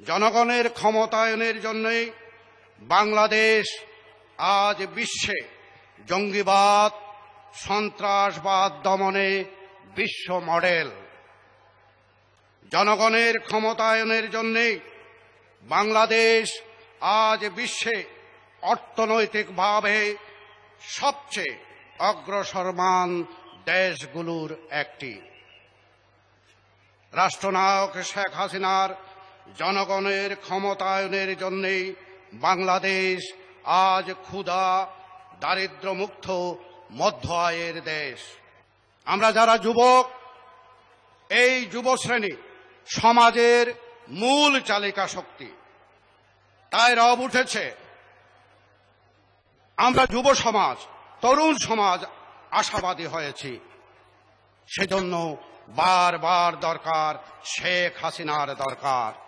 জনগণের ক্ষমতায়নের জন্যই বাংলাদেশ আজ বিশ্বে জঙ্গিবাদ, সন্ত্রাসবাদ দমনে বিশ্ব মডেল। জনগণের ক্ষমতায়নের জন্যই বাংলাদেশ আজ বিশ্বে অর্থনৈতিকভাবে সবচেয়ে অগ্রসরমান দেশগুলোর একটি। রাষ্ট্রনায়ক শেখ হাসিনার জনগণের ক্ষমতায়নের জন্যই বাংলাদেশ আজ ক্ষুধা, দারিদ্র্যমুক্ত মধ্য আয়ের দেশ। আমরা যারা যুবক, এই যুব শ্রেণি সমাজের মূল চালিকা শক্তি, তাই রব উঠেছে। আমরা যুব সমাজ, তরুণ সমাজ আশাবাদী হয়েছি। সেজন্য বারবার দরকার শেখ হাসিনার দরকার।